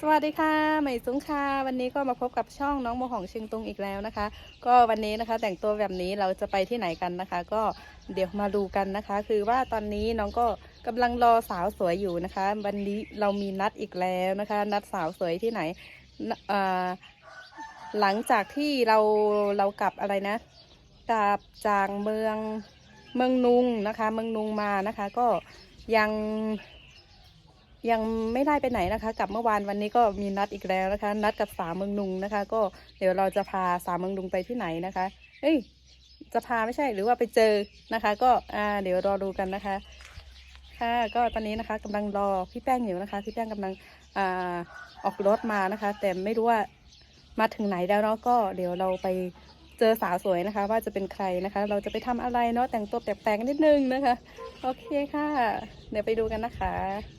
สวัสดีค่ะใหม่สุงค่ะวันนี้ก็มาพบกับช่องน้องโมของเชียงตุงอีกแล้วนะคะ ก็วันนี้นะคะแต่งตัวแบบนี้เราจะไปที่ไหนกันนะคะ ก็เดี๋ยวมาดูกันนะคะ คือว่าตอนนี้น้องก็กำลังรอสาวสวยอยู่นะคะ วันนี้เรามีนัดอีกแล้วนะคะ นัดสาวสวยที่ไหนหลังจากที่เราเรากลับอะไรนะกลับจากเมืองเมืองนุงนะคะ เมืองนุงมานะคะ ก็ยัง ยังไม่ได้ไปไหนนะคะกลับเมื่อวานวันนี้ก็มีนัดอีกแล้วนะคะ นัดกับสาวเมืองนุงนะคะ ก็เดี๋ยวเราจะพาสาวเมืองนุงไปที่ไหนนะคะเอ้ยจะพาไม่ใช่หรือว่าไปเจอนะคะ ก็อ่าเดี๋ยวรอดูกันนะคะ ค่ะก็ตอนนี้นะคะกำลังรอพี่แป้งอยู่นะคะพี่แป้งกำลังอ่าออกรถมานะคะ แต่ไม่รู้ว่ามาถึงไหนแล้วเนาะก็เดี๋ยวเราไปเจอสาวสวยนะคะ ว่าจะเป็นใครนะคะ เราจะไปทำอะไรเนาะแต่งตัวแปลกๆนิดนึงนะคะ โอเคค่ะ เดี๋ยวไปดูกันนะคะ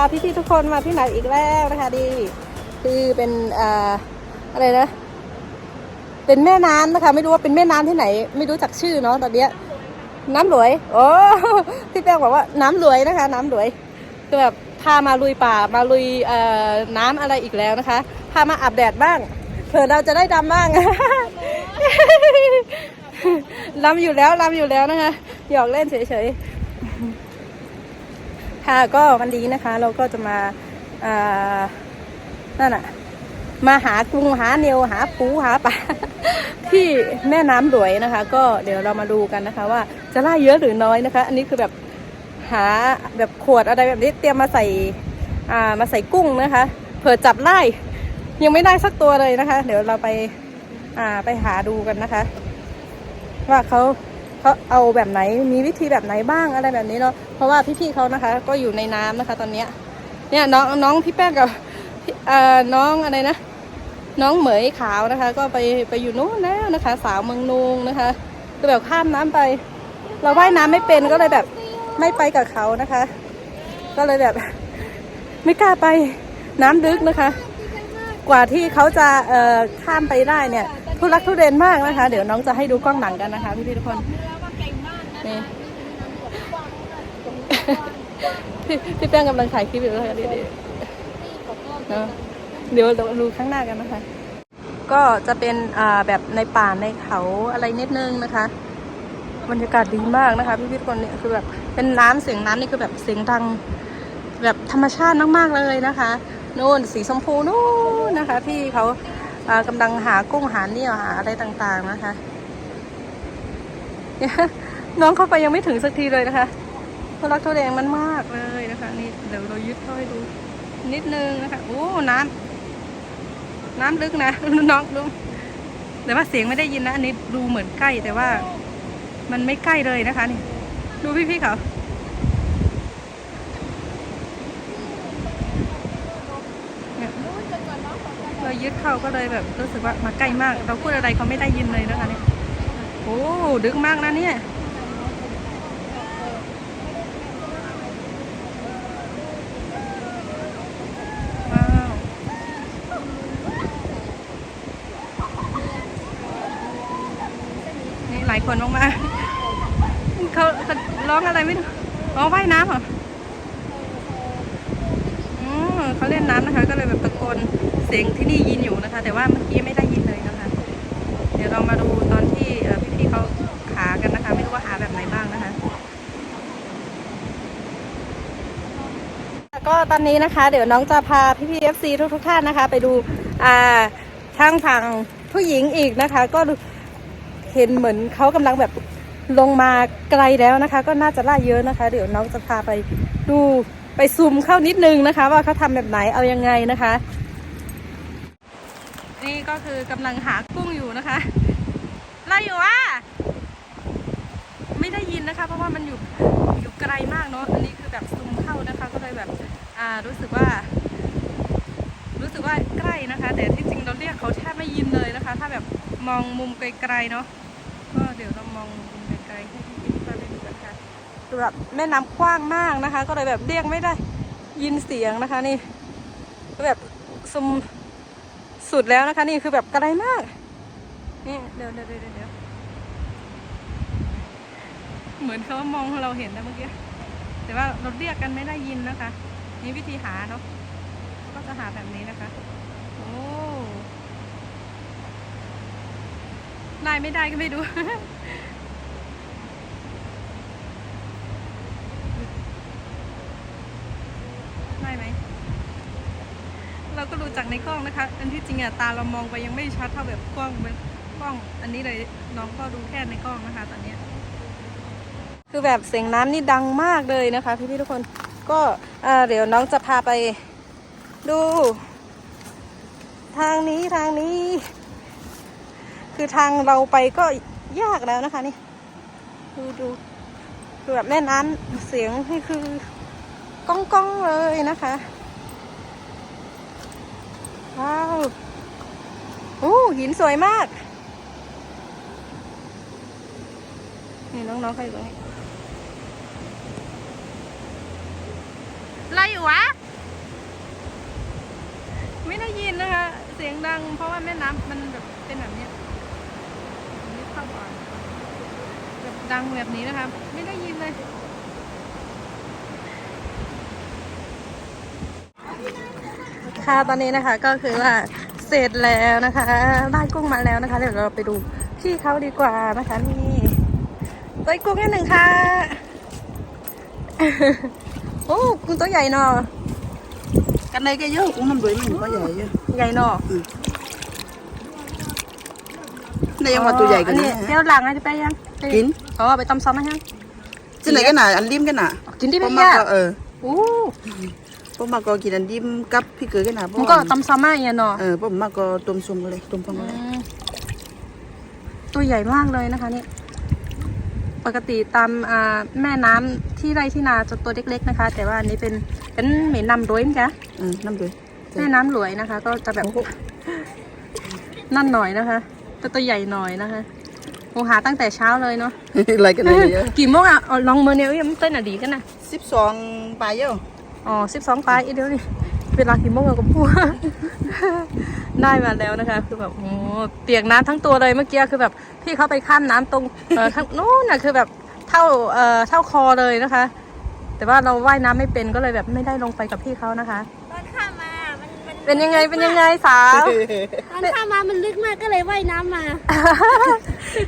าพี่ๆทุกคนมาที่ไหนอีกแล้วนะคะดีคือเป็นอ่าอะไรนะ เป็นแม่น้ำนะคะ ไม่รู้ว่าเป็นแม่น้ำที่ไหน ไม่รู้จักชื่อเนาะตอนเนี้ยน้ำหลวย โอ้พี่แป้งบอกว่าน้ำหลวยนะคะ น้ำหลวยคือแบบพามาลุยป่ามาลุยเอ่อน้ำอะไรอีกแล้วนะคะ พามาอาบแดดบ้างเผื่อเราจะได้ดำบ้างลำอยู่แล้วลำอยู่แล้วนะคะหยอกเล่นเฉยๆ ค่ะ ก็วันนี้นะคะ เราก็จะมาอ่านั่นอะมาหากุ้งหาเนียวหาปูหาปลาที่แม่น้ำหลวยนะคะ ก็เดี๋ยวเรามาดูกันนะคะ ว่าจะล่าเยอะหรือน้อยนะคะ อันนี้คือแบบหาแบบขวดอะไรแบบนี้เตรียมมาใส่อ่ามาใส่กุ้งนะคะเผื่อจับได้ยังไม่ได้สักตัวเลยนะคะ เดี๋ยวเราไปอ่าไปหาดูกันนะคะ ว่าเขา เขาเอาแบบไหนมีวิธีแบบไหนบ้างอะไรแบบนี้เนาะเพราะว่าพี่ๆเขานะคะ ก็อยู่ในน้ำนะคะ ตอนเนี้ยเนี่ยน้องน้องพี่แป้งกับพี่เอ่อน้องอะไรนะ น้องเหมยขาวนะคะ ก็ไปไปอยู่นู้นแล้วนะคะ สาวเมืองนุงนะคะก็แบบข้ามน้ำไป เราว่ายน้ำไม่เป็นก็เลยแบบไม่ไปกับเขานะคะ ก็เลยแบบไม่กล้าไปน้ำลึกนะคะ กว่าที่เขาจะเอ่อข้ามไปได้เนี่ยทุลักทุเรนมากนะคะ เดี๋ยวน้องจะให้ดูกล้องหนังกันนะคะพี่ๆทุกคน นี่พี่แป้งกำลังถ่ายคลิปอยู่นะคะเดี๋ยวๆเนอะเดี๋ยวเราดูข้างหน้ากันนะคะ ก็จะเป็นแบบในป่าในเขาอะไรนิดนึงนะคะบรรยากาศดีมากนะคะ พี่ๆทุกคนเนี่ยคือแบบเป็นน้ำเสียงน้ำนี่คือแบบเสียงดังแบบธรรมชาติมากๆเลยนะคะนู่นสีชมพูนู่นนะคะ ที่เขากำลังหากุ้งหาเนี่ยหาอะไรต่างๆนะคะ น้องเข้าไปยังไม่ถึงสักทีเลยนะคะทุลักทุเลมันมากเลยนะคะ นี่เดี๋ยวเรายึดเข้าให้ดู นิดนึงนะคะโอ้น้ำน้ำลึกนะน้องดูแต่ว่าเสียงไม่ได้ยินนะอันนี้ดูเหมือนใกล้แต่ว่า มันไม่ใกล้เลยนะคะ นี่ ดูพี่ๆเขาเนี่ยเรายึดเข้าก็เลยแบบรู้สึกว่ามาใกล้มาก เราพูดอะไรเขาไม่ได้ยินเลยนะคะเนี่ยโอ้ดึกมากนะเนี่ยว้าวนี่หลายคนมากๆ เขาร้องอะไรไม่รู้อ๋อว่ายน้ำเหรออืมเขาเล่นน้ำนะคะ ก็เลยแบบตะโกนเสียงที่นี่ยินอยู่นะคะ แต่ว่าเมื่อกี้ไม่ได้ยินเลยนะคะ เดี๋ยวเรามาดูตอนที่พี่ๆเขาหากันนะคะ ไม่รู้ว่าหาแบบไหนบ้างนะคะก็ตอนนี้นะคะ เดี๋ยวน้องจะพาพี่พีเอฟซีทุกๆท่านนะคะ ไปดูอ่าทางฝั่งผู้หญิงอีกนะคะ ก็เห็นเหมือนเขากำลังแบบ ลงมาไกลแล้วนะคะ ก็น่าจะล่าเยอะนะคะ เดี๋ยวน้องจะพาไปดูไปซูมเข้านิดนึงนะคะ ว่าเขาทำแบบไหนเอายังไงนะคะ นี่ก็คือกำลังหากุ้งอยู่นะคะเราอยู่ว่าไม่ได้ยินนะคะ เพราะว่ามันอยู่อยู่ไกลมากเนาะอันนี้คือแบบซูมเข้านะคะ ก็เลยแบบอ่ารู้สึกว่า รู้สึกว่าใกล้นะคะ แต่ที่จริงเราเรียกเขาแทบไม่ยินเลยนะคะ ถ้าแบบมองมุมไกลๆเนาะก็เดี๋ยวเรามอง ไกลๆให้พี่ๆทุกท่านได้ดูกันะคือแบบแม่น้ำกว้างมากนะคะ ก็เลยแบบเรียกไม่ได้ยินเสียงนะคะนี่ก็แบบซุมสุดแล้วนะคะนี่คือแบบไกลมากนี่เดี๋ยวเดี๋ยวเดี๋ยวเดี๋ยวเหมือนเขามองเราเห็นนะเมื่อกี้แต่ว่าเราเรียกกันไม่ได้ยินนะคะ นี่วิธีหาเนาะก็จะหาแบบนี้นะคะโอ้ได้ไม่ได้ก็ไม่ดูไหม เราก็ดู จากในกล้องนะคะ อันที่จริงอะตาเรามองไปยังไม่ชัดเท่าแบบกล้องเป็นกล้อง อันนี้เลยน้องก็ดูแค่ในกล้องนะคะ ตอนเนี้ยคือแบบเสียงน้ำนี่ดังมากเลยนะคะ พี่ๆทุกคนก็เดี๋ยวน้องจะพาไปดู ทางนี้ทางนี้ คือทางเราไปก็ยากแล้วนะคะนี่ ดูดูคือแบบแม่น้ำเสียงนี่คือก้องก้องเลยนะคะ ว้าวโอ้ หินสวยมาก นี่น้องๆเขาอยู่ตรงนี้อะไรอยู่วะ ไม่ได้ยินนะคะ เสียงดัง เพราะว่าแม่น้ำมันแบบเป็นแบบเนี้ยนี่เข้าก่อนแบบดังแบบนี้นะคะ ไม่ได้ยินเลยค่ะตอนนี้นะคะก็คือว่า เสร็จแล้วนะคะได้กุ้งมาแล้วนะคะ เดี๋ยวเราไปดูพี่เขาดีกว่านะคะนี่ตัวกุ้งแค่หนึ่งค่ะ โอ้กุ้งตัวใหญ่เนาะ cái này cái dưa cũng năm rưỡi mình có dày chứ ใหญ่เนาะ đây em mà tôi dày อั cái นนี้ này เดี๋ยวหลังอาจจะไปยังไป kín อ๋อไปตำซ้อมไหมฮะ cái này cái nào anh lim cái nào กินที่ có พี่ mà ยา có ờ อู้ có mà có kỹ anh lim cắp phi cứ cái nào มันก็ตำซ้อมมากอย่างเนาะ ờ có mà có tôm sum cái này tôm phong อื cái này มตัวใหญ่มากเลยนะคะนี่ปกติตามอ่าแม่น้ำที่ไรที่นาจะตัวเล็กๆนะคะ แต่ว่าอันนี้เป็นเป็นเหม็นนำร้อยนะ ừ năm rưỡi แม่น้ำหลวยนะคะ ก็จะแบบนั่นหน่อยนะคะแต่ตัวใหญ่หน่อยนะคะโอหาตั้งแต่เช้าเลยเนาะ lại cái này vậy กี่โมงอะเอาลองเมอร์เนลยังเต้นอะดีกันนะ ship xoong bài chứ อ๋ อสิบสองปลายอีเดียวนี่เวลากี่โมงอะกับพูดได้มาแล้วนะคะ คือแบบโอ้เปียกน้ำทั้งตัวเลยเมื่อกี้คือแบบพี่เขาไปข้ามน้ำตรงเอ่อข้างนู้นน่ะคือแบบเท่าเอ่อเท่าคอเลยนะคะ แต่ว่าเราว่ายน้ำไม่เป็นก็เลยแบบไม่ได้ลงไปกับพี่เขานะคะตอนข้ามมามันมันเป็นยังไงเป็นยังไงสาวตอนข้ามมามันลึกมากก็เลยว่ายน้ำมา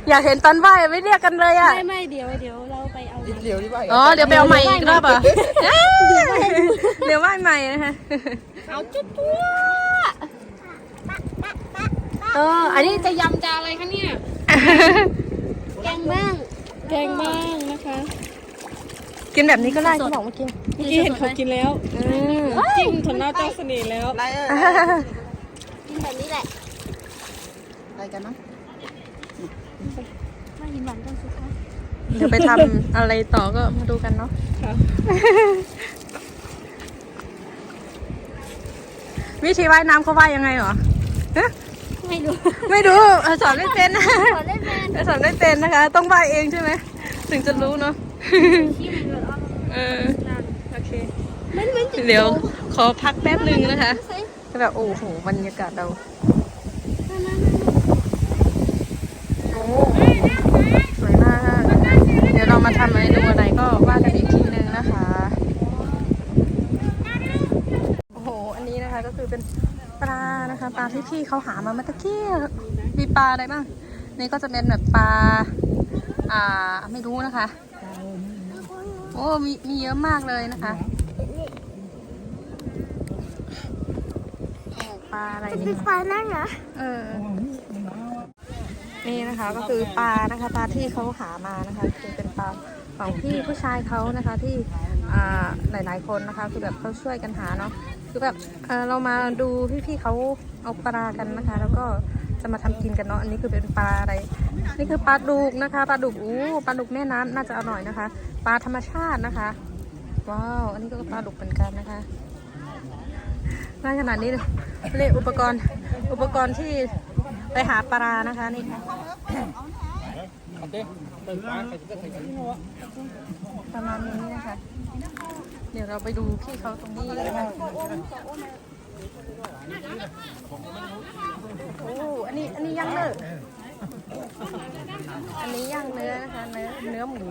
อยากเห็นตอนว่ายไม่เรียกกันเลยอะไม่ไม่เดี๋ยวเดี๋ยวเราไป เอา ít liều đi bài อ๋อ เดี๋ยวไปเอาใหม่อีกรอบเหรอะเดี๋ยวว่ายใหม่นะคะ เอาจุ๊ตัวเออ อันนี้จะยำจะอะไรคะเนี่ย แกงบ้างแกงบ้างนะคะ กินแบบนี้ก็ได้เขาบอกเมื่อกี้เมื่อกี้เห็นเขากินแล้วอืมจิ้มถั่วเน่าเจ้าเสน่ห์แล้ว lại ơi กินแบบนี้แหละ lại cái nó ไม่ยินหวานต้องสุดท้าย เดี๋ยวไปทำอะไรต่อก็มาดูกันเนาะวิธีว่ายน้ำเขาว่ายยังไงเหรอฮะไม่รู้ไม่รู้เออสอนไม่เป็นขอเล่นแมนเออสอนไม่เป็นนะคะ ต้องว่ายเองใช่ไหมถึงจะรู้เนาะที่มันแบบว่าเออโอเคมันเหมือนจะเดี๋ยวขอพักแป๊บหนึ่งนะคะใส่แบบโอ้โหบรรยากาศเรามามา โอ้สวยมาก เดี๋ยวเรามาทำเมนูอะไรก็ว่ากันอีกทีนึงนะคะ โอ้โห อันนี้นะคะก็คือเป็นปลานะคะปลาที่พี่เขาหามาเมื่อตะกี้มีปลาอะไรบ้าง นี่ก็จะเป็นแบบปลา อ่า ไม่รู้นะคะ โอ้ มีมีเยอะมากเลยนะคะโอ้ปลาอะไรเป็นี่นปลานั่งเหรอ เออ นี่นะคะก็คือปลานะคะปลาที่เขาหามานะคะคือเป็นปลา ของพี่ผู้ชายเขานะคะที่หลายๆคนนะคะคือแบบเขาช่วยกันหาเนาะคือแบบเเรามาดูพี่ๆเขาเอาปลากันนะคะ แล้วก็จะมาทำกินกันเนาะอันนี้คือเป็นปลาอะไร นี่คือปลาดุกนะคะปลาดุกอู้ปลาดุกแม่น้ำน่าจะอร่อยนะคะ ปลาธรรมชาตินะคะว้าวอันนี้ก็ปลาดุกเหมือนกันนะคะน่าขนาดนี้เลยนี่อุปกรณ์อุปกรณ์ที่ไปหาปลานะคะนี่ ประมาณนี้นะคะ เดี๋ยวเราไปดูพี่เขาตรงนี้นะคะโอ้ อันนี้ อันนี้ย่างเนื้อ อันนี้ย่างเนื้อนะคะ เนื้อเนื้อหมู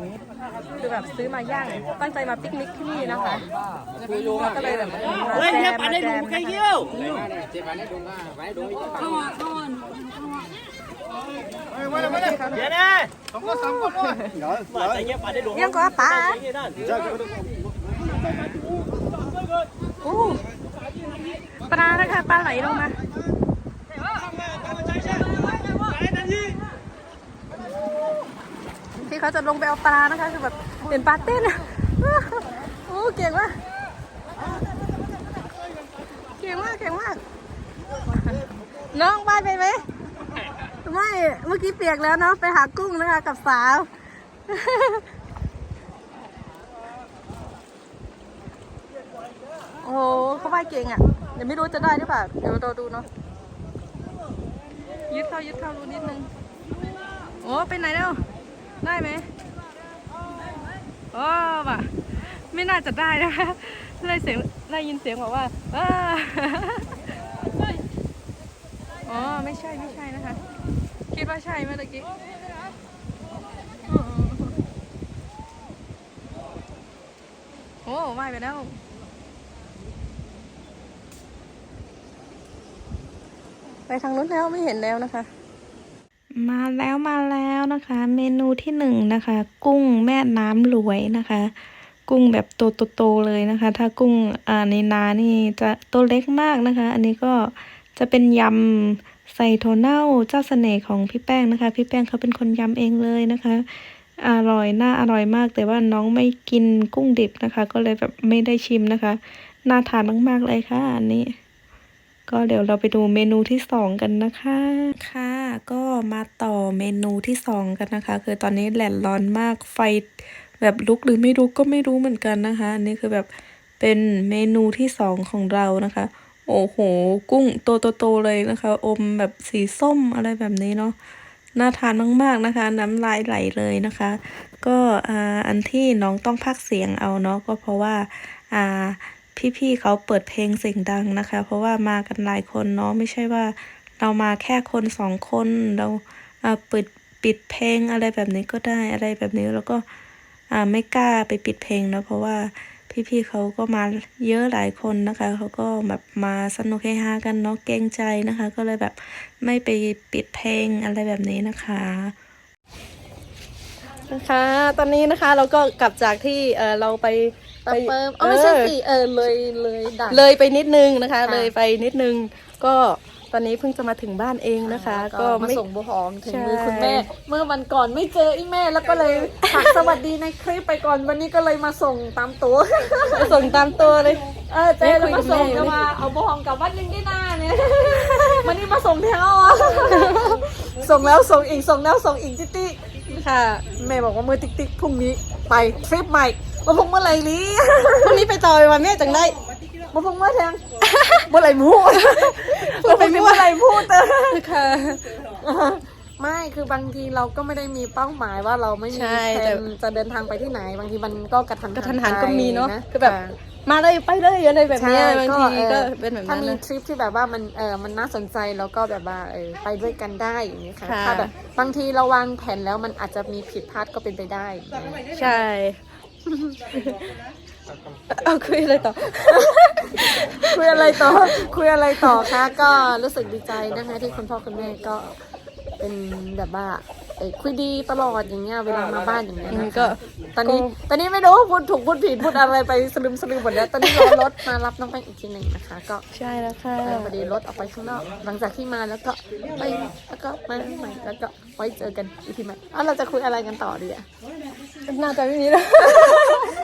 คือแบบซื้อมาย่าง ตั้งใจมาปิกนิกที่นี่นะคะก็เลยแบบมาแจมมาแจมนะคะ ยังก็ปลาโอ้ปลานะคะปลาไหลลงมาที่เขาจะลงไปเอาปลานะคะคือแบบเป็นปลาเต้นอะโอ้เก่งมากเก่งมากเก่งมากน้องว่ายไปไหม ไม่เมื่อกี้เปียกแล้วเนาะไปหากุ้งนะคะ กับสาว โอ้โหเขาว่ายเก่งอะเดี๋ยวไม่รู้จะได้หรือเปล่าเดี๋ยวเราดูเนาะยึดเข้ายึดเข้าดูนิดนึงโอ้ไปไหนแล้วได้ไหมโอ้ว่ะไม่น่าจะได้นะคะได้เสียงได้ยินเสียงบอกว่าอ้า อ๋อ ไม่ใช่ไม่ใช่นะคะ คิดว่าใช่ไหมตะกี้โอ้ว่ายไปแล้วไปทางนู้นแล้วไม่เห็นแล้วนะคะ มาแล้วมาแล้วนะคะ เมนูที่หนึ่งนะคะ กุ้งแม่น้ำหลวยนะคะ กุ้งแบบโตๆเลยนะคะ ถ้ากุ้งอ่าในนานี่จะตัวเล็กมากนะคะ อันนี้ก็ จะเป็นยำใส่โทเน่าเจ้าเสน่ห์ของพี่แป้งนะคะ พี่แป้งเขาเป็นคนยำเองเลยนะคะ อร่อยน่าอร่อยมาก แต่ว่าน้องไม่กินกุ้งดิบนะคะ ก็เลยแบบไม่ได้ชิมนะคะ น่าทานมากๆเลยค่ะอันนี้ก็เดี๋ยวเราไปดูเมนูที่สองกันนะคะ ค่ะ ก็มาต่อเมนูที่สองกันนะคะ คือตอนนี้แดดร้อนมากไฟแบบลุกหรือไม่ลุกก็ไม่รู้เหมือนกันนะคะ อันนี้คือแบบเป็นเมนูที่สองของเรานะคะ โอ้โห กุ้งโตๆเลยนะคะ อมแบบสีส้มอะไรแบบนี้เนาะน่าทานมาก ๆนะคะ น้ำลายไหลเลยนะคะ ก็อันที่น้องต้องพักเสียงเอาเนาะก็เพราะว่าพี่ๆเขาเปิดเพลงเสียงดังนะคะ เพราะว่ามากันหลายคนเนาะไม่ใช่ว่าเรามาแค่คนสองคนเราปิดปิดเพลงอะไรแบบนี้ก็ได้อะไรแบบนี้แล้วก็ไม่กล้าไปปิดเพลงเนาะเพราะว่า พี่ๆเขาก็มาเยอะหลายคนนะคะเขาก็แบบมาสนุกเฮฮากันเนาะเกรงใจนะคะ ก็เลยแบบไม่ไปปิดเพลงอะไรแบบนี้นะคะนะคะตอนนี้นะคะเราก็กลับจากที่เออเราไปเติมเปิมเออไม่ใช่สิเออเลยเลยด่านเลยไปนิดนึงนะคะค่ะเลยไปนิดนึงก็ ตอนนี้เพิ่งจะมาถึงบ้านเองนะคะ ก็ก็มาไม่ส่งบัวหอมถึงใช่มือคุณแม่ เมื่อวันก่อนไม่เจอไอ้แม่แล้วก็เลยฝากสวัสดีในคลิปไปก่อนวันนี้ก็เลยมาส่งตามตัวส่งตามตัวเลย เออเจ๊แล้วมาส่งไม่คุยกับแม่จะมาเอาบัวหอมกลับบ้านยังได้หน้าเนี่ยวันนี้มาส่งแถวส่งแล้วส่งอีกส่งแล้วส่งอีกติ๊กติ๊กค่ะแม่บอกว่าเมื่อติ๊กติ๊กพรุ่งนี้ไปทริปใหม่มาพงเมื่อไหร่นี้พรุ่งนี้ไปต่อวันแม่จังได้มาพงเมื่อแทง เมื่อไหร่พูดพูดมาไปพงไม่เมื่อไหร่พูดเออค่ะ ไม่คือบางทีเราก็ไม่ได้มีเป้าหมายว่าเราไม่มีใช่แผแต่ นจะเดินทางไปที่ไหน บางทีมันก็กระทันกระทันหันไปก็มีเนาะะคือแบบะมาเลยไปเลยอะไรแบบใช่เนี้ยบางทีก็ออเป็นแบบถ้านั้นมีนะ ทริปที่แบบว่ามันเออมันน่าสนใจแล้วก็แบบว่าเออไปด้วยกันได้อย่างนี้ยค่ะค่ะ ถ้าแบบบางทีเราวางแผนแล้วมันอาจจะมีผิดพลาดก็เป็นไปได้ใช่ เอาคุยอะไรต่อ คุยอะไรต่อ คุยอะไรต่อคะ ก็รู้สึกดีใจนะคะ ที่คุณพ่อคุณแม่ก็เป็นแบบว่าเอ่อคุยดีตลอดอย่างเงี้ยเวลามาบ้านอย่างเงี้ยอืมนะคะก็ ตอนนี้ตอนนี้ไม่รู้พูดถูกพูดผิดพูดอะไรไปสลืมสลืมหมดแล้วตอนนี้รอรถมารับน้องแป้งอีกทีหนึ่งนะคะ ก็ ใช่แล้วค่ะ เออพอดีรถออกไปข้างนอก หลังจากที่มาแล้วก็ไปแล้วก็มาใหม่แล้วก็ไว้เจอกันอีกทีใหม่อ้าวเราจะคุยอะไรกันต่อดีอะ น่าจะไม่มีแล้ว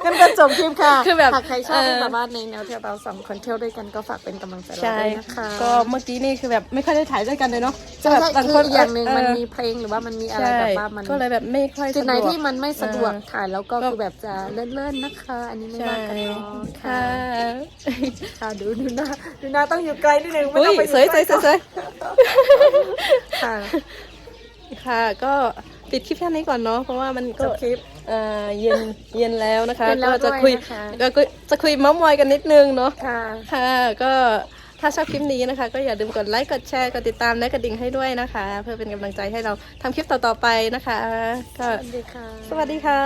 งั้นก็จบคลิปค่ะคือแบบหากใครชอบเออ แบบว่าในแนวที่เราสองคนเที่ยวด้วยกันก็ฝากเป็นกำลังใจเราใช่ด้วยนะคะก็เมื่อกี้นี่คือแบบไม่ค่อยได้ถ่ายด้วยกันเลยเนาะใช่แบบใช่ต่างคืคอนอีกอย่างหนึ่งเมันมีเพลงหรือว่ามันมีอะไรใช่แบบว่ามัน ก็เลยแบบไม่ค่อยจุดไหนสะวก ที่มันไม่สะดวกเออ ถ่ายแล้วก็ก็คือแบบจะเลื่อนๆนะคะ อันนี้ไม่ใช่ว่ากันเนาะค่ะ ค่ะดูดูหน้าดูหน้าต้องอยู่ไกลนิดนึงไม่อุ้ต้อยงไปอสวยสใกวยสวยสวยค่ะ ค่ะ ก็ ปิดคลิปแค่นี้ก่อนเนาะเพราะว่ามันจก็บคลิป เอ่อเย็นเย็นแล้วนะคะเย็นแล้วก็จะคุยด้วยนะคะ ก็จะคุยเมาส์มอยกันนิดนึงเนาะ ค่ะ ค่ะก็ถ้าชอบคลิปนี้นะคะ ก็อย่าลืมกดไลค์กดแชร์กดติดตามและกระดิ่งให้ด้วยนะคะ เพื่อเป็นกำลังใจให้เราทำคลิปต่อๆไปนะคะก็สวัสดีค่ะ สวัสดีค่ะ